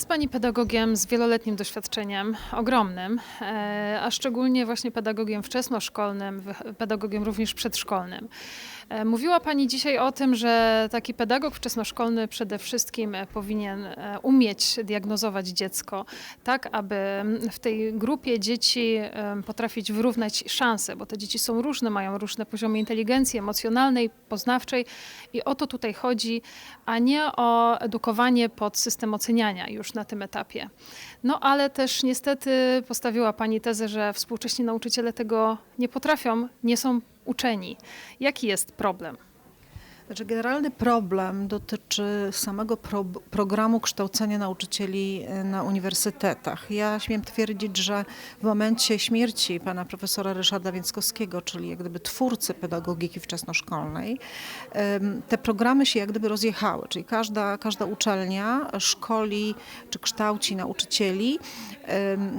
Jest Pani pedagogiem z wieloletnim doświadczeniem, ogromnym, e, a szczególnie właśnie pedagogiem wczesnoszkolnym, pedagogiem również przedszkolnym. E, Mówiła Pani dzisiaj o tym, że taki pedagog wczesnoszkolny przede wszystkim e, powinien e, umieć diagnozować dziecko, tak aby w tej grupie dzieci potrafić wyrównać szanse, bo te dzieci są różne, mają różne poziomy inteligencji emocjonalnej, poznawczej i o to tutaj chodzi, a nie o edukowanie pod system oceniania już na tym etapie. No ale też niestety postawiła Pani tezę, że współcześni nauczyciele tego nie potrafią, nie są uczeni. Jaki jest problem? Znaczy, generalny problem dotyczy samego pro, programu kształcenia nauczycieli e, na uniwersytetach. Ja śmiem twierdzić, że w momencie śmierci pana profesora Ryszarda Więckowskiego, czyli jak gdyby twórcy pedagogiki wczesnoszkolnej, te programy się jak gdyby rozjechały, czyli każda, każda uczelnia szkoli czy kształci nauczycieli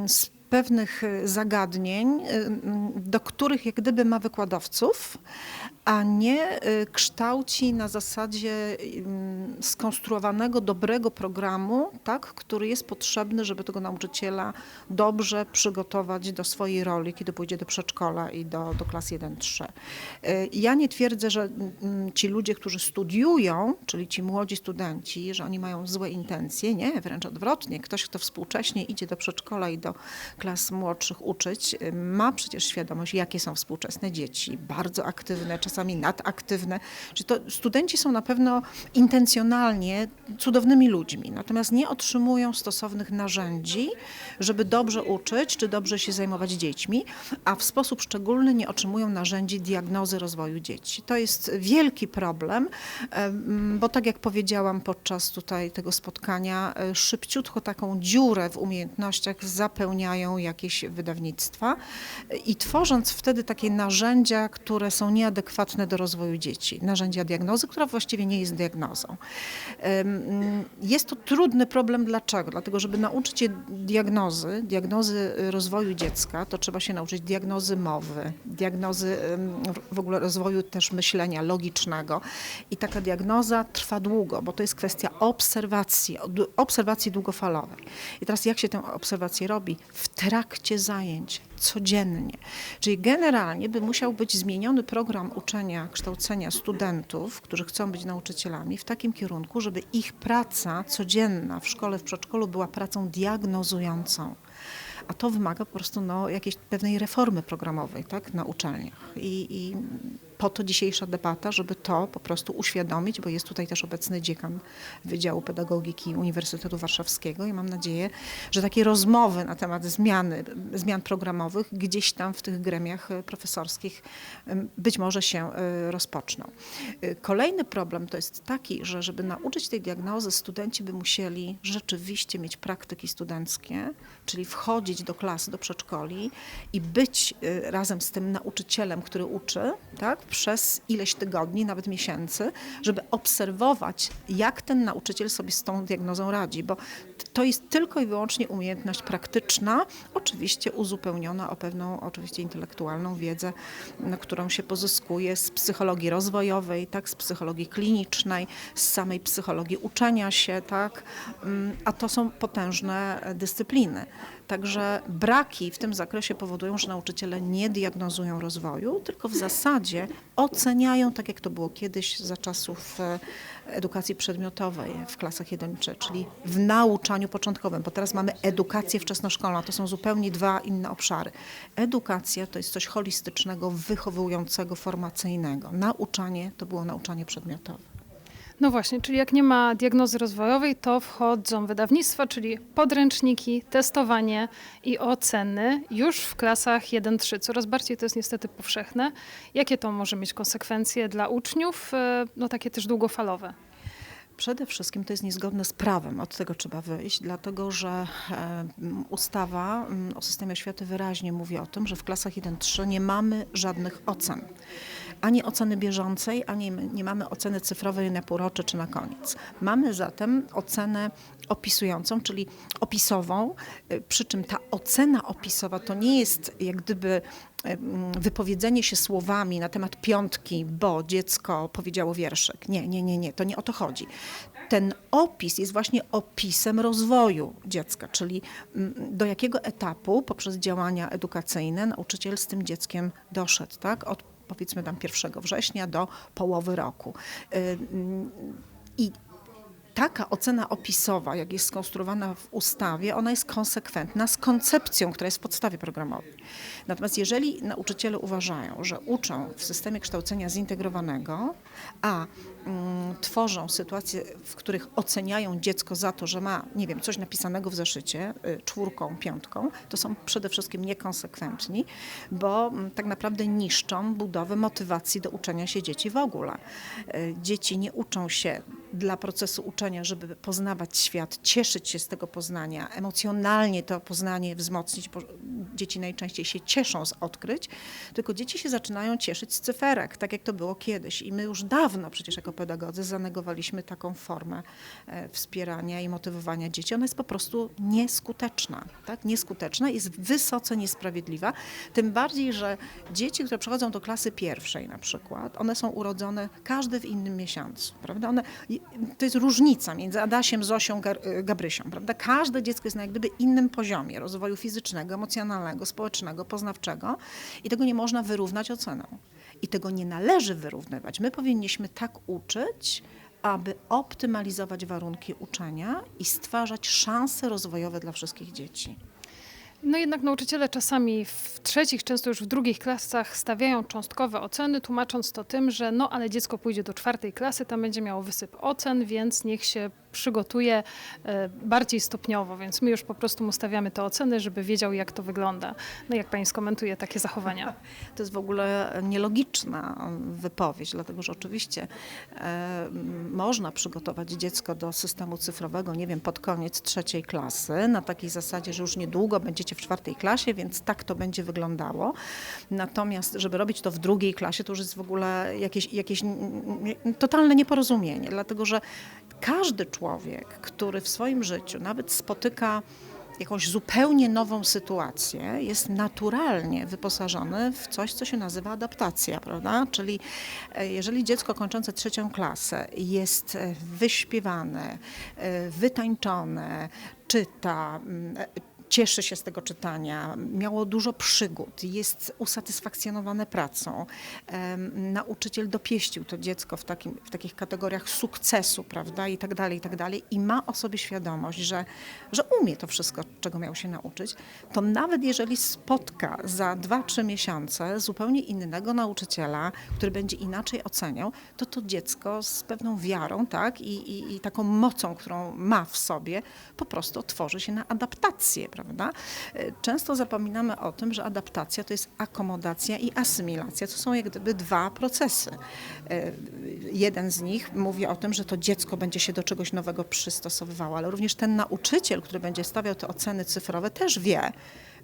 z pewnych e, zagadnień, em, do których jak gdyby ma wykładowców, a nie y, kształci na zasadzie ym, skonstruowanego dobrego programu, tak, który jest potrzebny, żeby tego nauczyciela dobrze przygotować do swojej roli, kiedy pójdzie do przedszkola i do, do klas 1-3. Y, Ja nie twierdzę, że mm, ci ludzie, którzy studiują, czyli ci młodzi studenci, że oni mają złe intencje. Nie, wręcz odwrotnie. Ktoś, kto współcześnie idzie do przedszkola i do klas młodszych uczyć, y, ma przecież świadomość, jakie są współczesne dzieci. Bardzo aktywne, czasami nadaktywne. Czyli to studenci są na pewno intencjonalnie cudownymi ludźmi, natomiast nie otrzymują stosownych narzędzi, żeby dobrze uczyć czy dobrze się zajmować dziećmi, a w sposób szczególny nie otrzymują narzędzi diagnozy rozwoju dzieci. To jest wielki problem, em, bo tak jak powiedziałam podczas tutaj tego spotkania, e, szybciutko taką dziurę w umiejętnościach zapełniają jakieś wydawnictwa e, i tworząc wtedy takie narzędzia, które są nieadekwatne do rozwoju dzieci. Narzędzia diagnozy, która właściwie nie jest diagnozą. Em, Jest to trudny problem. Dlaczego? Dlatego, żeby nauczyć je diagnozy, diagnozy rozwoju dziecka, to trzeba się nauczyć diagnozy mowy, diagnozy w ogóle rozwoju też myślenia logicznego. I taka diagnoza trwa długo, bo to jest kwestia obserwacji, obserwacji długofalowej. I teraz jak się tę obserwację robi? W trakcie zajęć, codziennie. Czyli generalnie by musiał być zmieniony program uczenia, kształcenia studentów, którzy chcą być nauczycielami, w takim kierunku, żeby ich praca codzienna w szkole, w przedszkolu była pracą diagnozującą. A to wymaga po prostu no, jakiejś pewnej reformy programowej tak, na uczelniach. I, I po to dzisiejsza debata, żeby to po prostu uświadomić, bo jest tutaj też obecny dziekan Wydziału Pedagogiki Uniwersytetu Warszawskiego i mam nadzieję, że takie rozmowy na temat zmiany, zmian programowych gdzieś tam w tych gremiach e, profesorskich być może się e, rozpoczną. E, Kolejny problem to jest taki, że żeby nauczyć tej diagnozy, studenci by musieli rzeczywiście mieć praktyki studenckie, czyli wchodzić do klasy, do przedszkoli i być razem z tym nauczycielem, który uczy, tak, przez ileś tygodni, nawet miesięcy, żeby obserwować, jak ten nauczyciel sobie z tą diagnozą radzi, bo to jest tylko i wyłącznie umiejętność praktyczna, oczywiście uzupełniona o pewną, oczywiście intelektualną wiedzę, którą się pozyskuje z psychologii rozwojowej, tak, z psychologii klinicznej, z samej psychologii uczenia się, tak, Mm, a to są potężne dyscypliny. Także braki w tym zakresie powodują, że nauczyciele nie diagnozują rozwoju, tylko w zasadzie oceniają, tak jak to było kiedyś za czasów e, edukacji przedmiotowej w klasach 1 3, czyli w nauczaniu początkowym, bo teraz mamy edukację wczesnoszkolną, to są zupełnie dwa inne obszary. Edukacja to jest coś holistycznego, wychowującego, formacyjnego. Nauczanie to było nauczanie przedmiotowe. No właśnie, czyli jak nie ma diagnozy rozwojowej, to wchodzą wydawnictwa, czyli podręczniki, testowanie i oceny już w klasach 1-3. Coraz bardziej to jest niestety powszechne. Jakie to może mieć konsekwencje dla uczniów, e, no takie też długofalowe? Przede wszystkim to jest niezgodne z prawem, od tego trzeba wyjść, dlatego że e, ustawa m, o systemie oświaty wyraźnie mówi o tym, że w klasach 1-3 nie mamy żadnych ocen. Ani oceny bieżącej, ani nie mamy oceny cyfrowej na półrocze czy na koniec. Mamy zatem ocenę opisującą, czyli opisową, y, przy czym ta ocena opisowa to nie jest jak gdyby em, wypowiedzenie się słowami na temat piątki, bo dziecko powiedziało wierszyk. Nie, nie, nie, nie, to nie o to chodzi. Ten opis jest właśnie opisem rozwoju dziecka, czyli mm, do jakiego etapu poprzez działania edukacyjne nauczyciel z tym dzieckiem doszedł, tak? Od powiedzmy tam 1 września do połowy roku. I taka ocena opisowa, jak jest skonstruowana w ustawie, ona jest konsekwentna z koncepcją, która jest w podstawie programowej. Natomiast jeżeli nauczyciele uważają, że uczą w systemie kształcenia zintegrowanego, a mm, tworzą sytuacje, w których oceniają dziecko za to, że ma, nie wiem, coś napisanego w zeszycie, y, czwórką, piątką, to są przede wszystkim niekonsekwentni, bo mm, tak naprawdę niszczą budowę motywacji do uczenia się dzieci w ogóle. Y, Dzieci nie uczą się dla procesu uczenia, żeby poznawać świat, cieszyć się z tego poznania, emocjonalnie to poznanie wzmocnić, dzieci najczęściej się cieszą z odkryć, tylko dzieci się zaczynają cieszyć z cyferek, tak jak to było kiedyś. I my już dawno przecież jako pedagodzy zanegowaliśmy taką formę e, wspierania i motywowania dzieci. Ona jest po prostu nieskuteczna, tak? Nieskuteczna, jest wysoce niesprawiedliwa, tym bardziej, że dzieci, które przychodzą do klasy pierwszej na przykład, one są urodzone każdy w innym miesiącu, prawda? One, to jest różnica między Adasiem, Zosią, y, Gabrysią, prawda? Każde dziecko jest na jak gdyby innym poziomie rozwoju fizycznego, emocjonalnego, społecznego, poznawczego i tego nie można wyrównać oceną. I tego nie należy wyrównywać. My powinniśmy tak uczyć, aby optymalizować warunki uczenia i stwarzać szanse rozwojowe dla wszystkich dzieci. No jednak nauczyciele czasami w trzecich, często już w drugich klasach stawiają cząstkowe oceny, tłumacząc to tym, że no ale dziecko pójdzie do czwartej klasy, tam będzie miało wysyp ocen, więc niech się przygotuje e, bardziej stopniowo, więc my już po prostu mu stawiamy te oceny, żeby wiedział jak to wygląda. No jak pani skomentuje takie zachowania? To jest w ogóle nielogiczna wypowiedź, dlatego że oczywiście e, można przygotować dziecko do systemu cyfrowego, nie wiem, pod koniec trzeciej klasy, na takiej zasadzie, że już niedługo będziecie w czwartej klasie, więc tak to będzie wyglądało. Natomiast, żeby robić to w drugiej klasie, to już jest w ogóle jakieś, jakieś totalne nieporozumienie, dlatego że każdy człowiek, który w swoim życiu nawet spotyka jakąś zupełnie nową sytuację, jest naturalnie wyposażony w coś, co się nazywa adaptacja, prawda? Czyli e, jeżeli dziecko kończące trzecią klasę jest e, wyśpiewane, e, wytańczone, czyta, mm, cieszy się z tego czytania, miało dużo przygód, jest usatysfakcjonowane pracą. Nauczyciel dopieścił to dziecko w, takim, w takich kategoriach sukcesu, prawda, i tak dalej, i tak dalej, i ma o sobie świadomość, że, że umie to wszystko, czego miał się nauczyć, to nawet jeżeli spotka za 2-3 miesiące zupełnie innego nauczyciela, który będzie inaczej oceniał, to to dziecko z pewną wiarą, tak, i, i, i taką mocą, którą ma w sobie, po prostu otworzy się na adaptację, prawda? E, Często zapominamy o tym, że adaptacja to jest akomodacja i asymilacja. To są jak gdyby dwa procesy. E, Jeden z nich mówi o tym, że to dziecko będzie się do czegoś nowego przystosowywało, ale również ten nauczyciel, który będzie stawiał te oceny cyfrowe, też wie,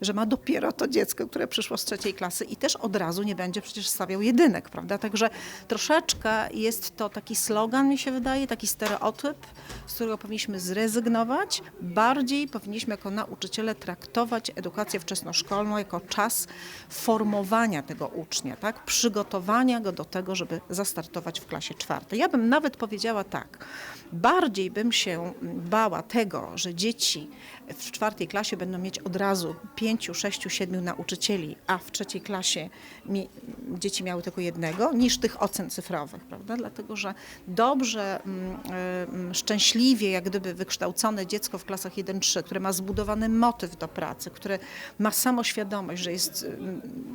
że ma dopiero to dziecko, które przyszło z trzeciej klasy i też od razu nie będzie przecież stawiał jedynek, prawda? Także troszeczkę jest to taki slogan, mi się wydaje, taki stereotyp, z którego powinniśmy zrezygnować. Bardziej powinniśmy jako nauczyciele traktować edukację wczesnoszkolną jako czas formowania tego ucznia, tak? Przygotowania go do tego, żeby zastartować w klasie czwartej. Ja bym nawet powiedziała tak, bardziej bym się bała tego, że dzieci w czwartej klasie będą mieć od razu pięciu, sześciu, siedmiu nauczycieli, a w trzeciej klasie mi, dzieci miały tylko jednego, niż tych ocen cyfrowych, prawda? Dlatego, że dobrze, mm, szczęśliwie, jak gdyby wykształcone dziecko w klasach 1-3, które ma zbudowany motyw do pracy, które ma samoświadomość, że jest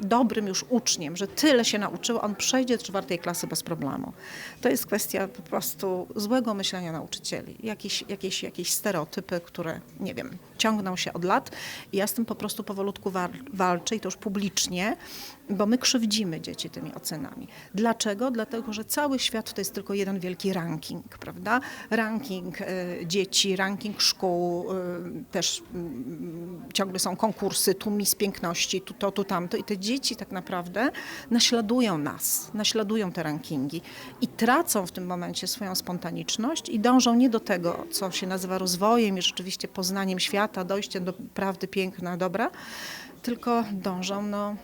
dobrym już uczniem, że tyle się nauczyło, on przejdzie do czwartej klasy bez problemu. To jest kwestia po prostu złego myślenia nauczycieli. Jakieś, jakieś, jakieś stereotypy, które, nie wiem, ciągną się od lat. I ja z tym po prostu powolutku wal- walczę i to już publicznie, bo my krzywdzimy dzieci tymi ocenami. Dlaczego? Dlatego, że cały świat to jest tylko jeden wielki ranking, prawda? Ranking y, dzieci, ranking szkół, y, też mm, ciągle są konkursy, tu mis piękności, tu to, tu tamto i te dzieci tak naprawdę naśladują nas, naśladują te rankingi i tracą w tym momencie swoją spontaniczność i dążą nie do tego, co się nazywa rozwojem i rzeczywiście poznaniem świata, dojściem do prawdy piękna, dobra, tylko dążą no,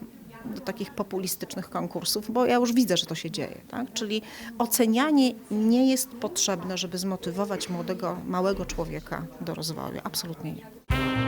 do takich populistycznych konkursów, bo ja już widzę, że to się dzieje. Tak? Czyli ocenianie nie jest potrzebne, żeby zmotywować młodego, małego człowieka do rozwoju. Absolutnie nie.